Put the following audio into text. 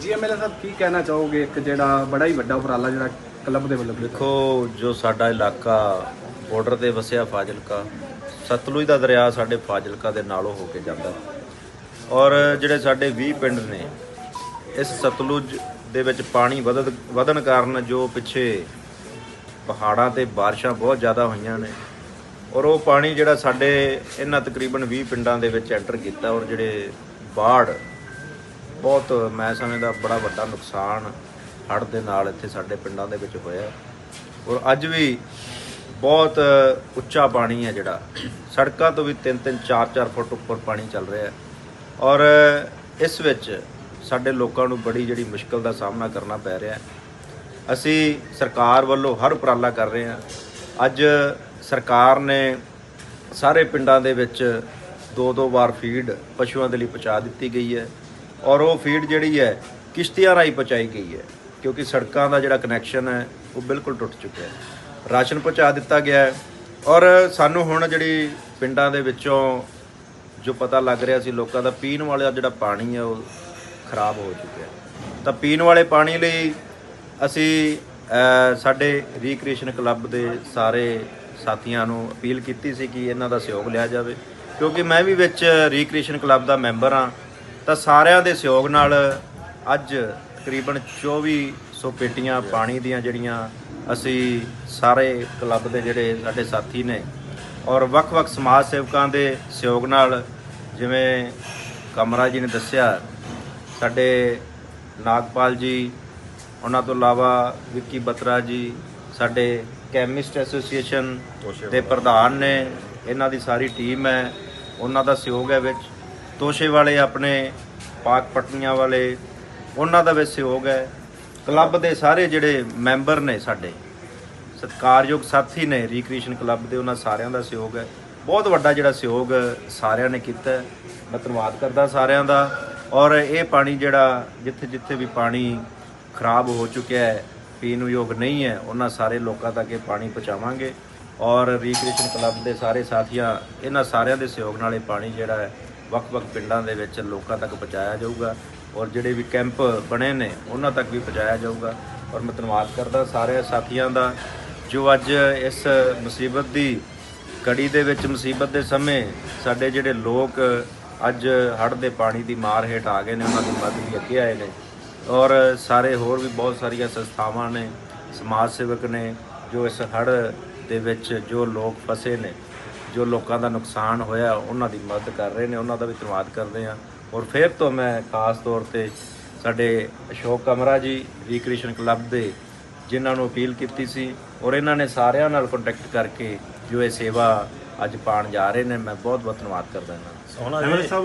ਜੀ ਐਮਐਲਏ ਸਾਹਿਬ, ਕੀ ਕਹਿਣਾ ਚਾਹੋਗੇ? ਇੱਕ ਜਿਹੜਾ ਬੜਾ ਹੀ ਵੱਡਾ ਉਪਰਾਲਾ ਜਿਹੜਾ ਕਲੱਬ ਦੇ ਵੱਲੋਂ ਦੇਖੋ, ਜੋ ਸਾਡਾ ਇਲਾਕਾ ਬਾਰਡਰ ਤੇ ਵਸਿਆ ਫਾਜ਼ਿਲਕਾ, ਸਤਲੁਜ ਦਾ ਦਰਿਆ ਸਾਡੇ ਫਾਜ਼ਿਲਕਾ ਦੇ ਨਾਲੋਂ ਹੋ ਕੇ ਜਾਂਦਾ। ਔਰ ਜਿਹੜੇ ਸਾਡੇ 20 ਪਿੰਡ ਨੇ, ਇਸ ਸਤਲੁਜ ਦੇ ਵਿੱਚ ਪਾਣੀ ਵਧਦ, ਵਧਣ ਕਾਰਨ ਜੋ ਪਿੱਛੇ ਪਹਾੜਾਂ ਤੇ ਬਾਰਿਸ਼ਾਂ ਬਹੁਤ ਜ਼ਿਆਦਾ ਹੋਈਆਂ ਨੇ, ਔਰ ਉਹ ਪਾਣੀ ਜਿਹੜਾ ਸਾਡੇ ਇਹਨਾਂ ਤਕਰੀਬਨ 20 ਪਿੰਡਾਂ ਦੇ ਵਿੱਚ ਐਂਟਰ ਕੀਤਾ ਔਰ ਜਿਹੜੇ ਬਾੜ ਬਹੁਤ ਮੈਂ ਸਮਝਦਾ ਬੜਾ ਵੱਡਾ ਨੁਕਸਾਨ ਹੜ੍ਹ ਦੇ ਨਾਲ ਇੱਥੇ ਸਾਡੇ ਪਿੰਡਾਂ ਦੇ ਵਿੱਚ ਹੋਇਆ। ਔਰ ਅੱਜ ਵੀ ਬਹੁਤ ਉੱਚਾ ਪਾਣੀ ਹੈ ਜਿਹੜਾ। ਸੜਕਾਂ ਤੋਂ ਵੀ 3-3 4-4 ਫੁੱਟ ਉੱਪਰ ਪਾਣੀ ਚੱਲ ਰਿਹਾ ਹੈ। ਔਰ ਇਸ ਵਿੱਚ ਸਾਡੇ ਲੋਕਾਂ ਨੂੰ ਬੜੀ ਜਿਹੜੀ ਮੁਸ਼ਕਲ ਦਾ ਸਾਹਮਣਾ ਕਰਨਾ ਪੈ ਰਿਹਾ ਹੈ। ਅਸੀਂ ਸਰਕਾਰ ਵੱਲੋਂ ਹਰ ਉਪਰਾਲਾ ਕਰ ਰਹੇ ਹਾਂ। ਅੱਜ ਸਰਕਾਰ ਨੇ ਸਾਰੇ ਪਿੰਡਾਂ ਦੇ ਵਿੱਚ ਦੋ ਦੋ ਵਾਰ ਫੀਡ ਪਸ਼ੂਆਂ ਦੇ ਲਈ ਪਹੁੰਚਾ ਦਿੱਤੀ ਗਈ ਹੈ। ਔਰ ਉਹ ਫੀਡ ਜਿਹੜੀ ਹੈ ਕਿਸ਼ਤੀਆਂ ਰਾਹੀਂ ਪਹੁੰਚਾਈ ਗਈ ਹੈ ਕਿਉਂਕਿ ਸੜਕਾਂ ਦਾ ਜਿਹੜਾ ਕਨੈਕਸ਼ਨ ਹੈ ਉਹ ਬਿਲਕੁਲ ਟੁੱਟ ਚੁੱਕਿਆ ਹੈ। ਰਾਸ਼ਨ ਪਹੁੰਚਾ ਦਿੱਤਾ ਗਿਆ ਹੈ ਔਰ ਸਾਨੂੰ ਹੁਣ ਜਿਹੜੀ ਪਿੰਡਾਂ ਦੇ ਵਿੱਚੋਂ ਜੋ ਪਤਾ ਲੱਗ ਰਿਹਾ ਸੀ ਲੋਕਾਂ ਦਾ ਪੀਣ ਵਾਲਾ ਜਿਹੜਾ ਪਾਣੀ ਹੈ ਉਹ ਖਰਾਬ ਹੋ ਚੁੱਕਿਆ ਤਾਂ ਪੀਣ ਵਾਲੇ ਪਾਣੀ ਲਈ ਅਸੀਂ ਅ, ਸਾਡੇ ਰੀਕ੍ਰੀਏਸ਼ਨ ਕਲੱਬ ਦੇ ਸਾਰੇ ਸਾਥੀਆਂ ਨੂੰ ਅਪੀਲ ਕੀਤੀ ਸੀ ਕਿ ਇਹਨਾਂ ਦਾ ਸਹਿਯੋਗ ਲਿਆ ਜਾਵੇ ਕਿਉਂਕਿ ਮੈਂ ਵੀ ਵਿੱਚ ਰੀਕ੍ਰੀਏਸ਼ਨ ਕਲੱਬ ਦਾ ਮੈਂਬਰ ਹਾਂ। ਤਾਂ ਸਾਰਿਆਂ ਦੇ ਸਹਿਯੋਗ ਨਾਲ ਅੱਜ ਤਕਰੀਬਨ 2400 ਪੇਟੀਆਂ ਪਾਣੀ ਦੀਆਂ ਜਿਹੜੀਆਂ ਅਸੀਂ ਸਾਰੇ ਕਲੱਬ ਦੇ ਜਿਹੜੇ ਸਾਡੇ ਸਾਥੀ ਨੇ ਔਰ ਵੱਖ-ਵੱਖ ਸਮਾਜ ਸੇਵਕਾਂ ਦੇ ਸਹਿਯੋਗ ਨਾਲ ਜਿਵੇਂ ਕਮਰਾ ਜੀ ਨੇ ਦੱਸਿਆ ਸਾਡੇ ਨਾਗਪਾਲ ਜੀ ਉਹਨਾਂ ਤੋਂ ਇਲਾਵਾ ਵਿੱਕੀ ਬਤਰਾ ਜੀ ਸਾਡੇ ਕੈਮਿਸਟ ਐਸੋਸੀਏਸ਼ਨ ਦੇ ਪ੍ਰਧਾਨ ਨੇ ਇਹਨਾਂ ਦੀ ਸਾਰੀ ਟੀਮ ਹੈ ਉਹਨਾਂ ਦਾ ਸਹਿਯੋਗ ਹੈ ਵਿੱਚ। ਤੋਸ਼ੇ ਵਾਲੇ ਆਪਣੇ, ਪਾਕ ਪਟਨੀਆਂ ਵਾਲੇ, ਉਹਨਾਂ ਦਾ ਵੀ ਸਹਿਯੋਗ ਹੈ। ਕਲੱਬ ਦੇ ਸਾਰੇ ਜਿਹੜੇ ਮੈਂਬਰ ਨੇ ਸਾਡੇ, ਸਤਿਕਾਰਯੋਗ ਸਾਥੀ ਨੇ ਰੀਕ੍ਰੀਏਸ਼ਨ ਕਲੱਬ ਦੇ, ਉਹਨਾਂ ਸਾਰਿਆਂ ਦਾ ਸਹਿਯੋਗ ਹੈ। ਬਹੁਤ ਵੱਡਾ ਜਿਹੜਾ ਸਹਿਯੋਗ ਸਾਰਿਆਂ ਨੇ ਕੀਤਾ ਮੈਂ ਧੰਨਵਾਦ ਕਰਦਾ ਸਾਰਿਆਂ ਦਾ। ਔਰ ਇਹ ਪਾਣੀ ਜਿਹੜਾ ਜਿੱਥੇ ਜਿੱਥੇ ਵੀ ਪਾਣੀ ਖਰਾਬ ਹੋ ਚੁੱਕਿਆ ਹੈ, ਪੀਣ ਯੋਗ ਨਹੀਂ ਹੈ, ਉਹਨਾਂ ਸਾਰੇ ਲੋਕਾਂ ਤੱਕ ਇਹ ਪਾਣੀ ਪਹੁੰਚਾਵਾਂਗੇ। ਔਰ ਰੀਕ੍ਰੀਏਸ਼ਨ ਕਲੱਬ ਦੇ ਸਾਰੇ ਸਾਥੀਆਂ, ਇਹਨਾਂ ਸਾਰਿਆਂ ਦੇ ਸਹਿਯੋਗ ਨਾਲ ਇਹ ਪਾਣੀ ਜਿਹੜਾ ਹੈ ਵੱਖ-ਵੱਖ ਪਿੰਡਾਂ ਦੇ ਵਿੱਚ ਲੋਕਾਂ ਤੱਕ ਪਹੁੰਚਾਇਆ ਜਾਊਗਾ ਔਰ ਜਿਹੜੇ ਵੀ ਕੈਂਪ ਬਣੇ ਨੇ, ਉਹਨਾਂ ਤੱਕ ਵੀ ਪਹੁੰਚਾਇਆ ਜਾਊਗਾ। ਔਰ ਮੈਂ ਧੰਨਵਾਦ ਕਰਦਾ ਸਾਰੇ ਸਾਥੀਆਂ ਦਾ ਜੋ ਅੱਜ ਇਸ ਮੁਸੀਬਤ ਦੀ ਕੜੀ ਦੇ ਵਿੱਚ ਮੁਸੀਬਤ ਦੇ ਸਮੇਂ ਸਾਡੇ ਜਿਹੜੇ ਲੋਕ ਅੱਜ ਹੜ੍ਹ ਦੇ ਪਾਣੀ ਦੀ ਮਾਰ ਹੇਠ ਆ ਗਏ ਨੇ, ਉਹਨਾਂ ਦੀ ਮਦਦ ਲਈ ਅੱਗੇ ਆਏ ਨੇ। ਔਰ ਸਾਰੇ ਹੋਰ ਵੀ ਬਹੁਤ ਸਾਰੀਆਂ ਸੰਸਥਾਵਾਂ ਨੇ, ਸਮਾਜ ਸੇਵਕ ਨੇ ਜੋ ਇਸ ਹੜ੍ਹ ਦੇ ਵਿੱਚ ਜੋ ਲੋਕ ਫਸੇ ਨੇ। ਜੋ ਲੋਕਾਂ ਦਾ ਨੁਕਸਾਨ ਹੋਇਆ ਉਹਨਾਂ ਦੀ ਮਦਦ ਕਰ ਰਹੇ ਨੇ ਉਹਨਾਂ ਦਾ ਵੀ ਧੰਨਵਾਦ ਕਰਦੇ ਹਾਂ। ਔਰ ਫਿਰ ਤੋਂ ਮੈਂ ਖਾਸ ਤੌਰ ਤੇ ਸਾਡੇ ਅਸ਼ੋਕ ਕਮਰਾ ਜੀ ਰੀਕ੍ਰੀਏਸ਼ਨ ਕਲੱਬ ਦੇ ਜਿਨ੍ਹਾਂ ਨੂੰ ਅਪੀਲ ਕੀਤੀ ਸੀ ਔਰ ਇਹਨਾਂ ਨੇ ਸਾਰਿਆਂ ਨਾਲ ਕੰਟੈਕਟ ਕਰਕੇ ਜੋ ਇਹ ਸੇਵਾ ਅੱਜ ਪਾਣ ਜਾ ਰਹੇ ਨੇ ਮੈਂ ਬਹੁਤ ਬਹੁਤ ਧੰਨਵਾਦ ਕਰਦਾ ਇਹਨਾਂ ਦਾ ਐਮਐਲਏ ਸਾਹਿਬ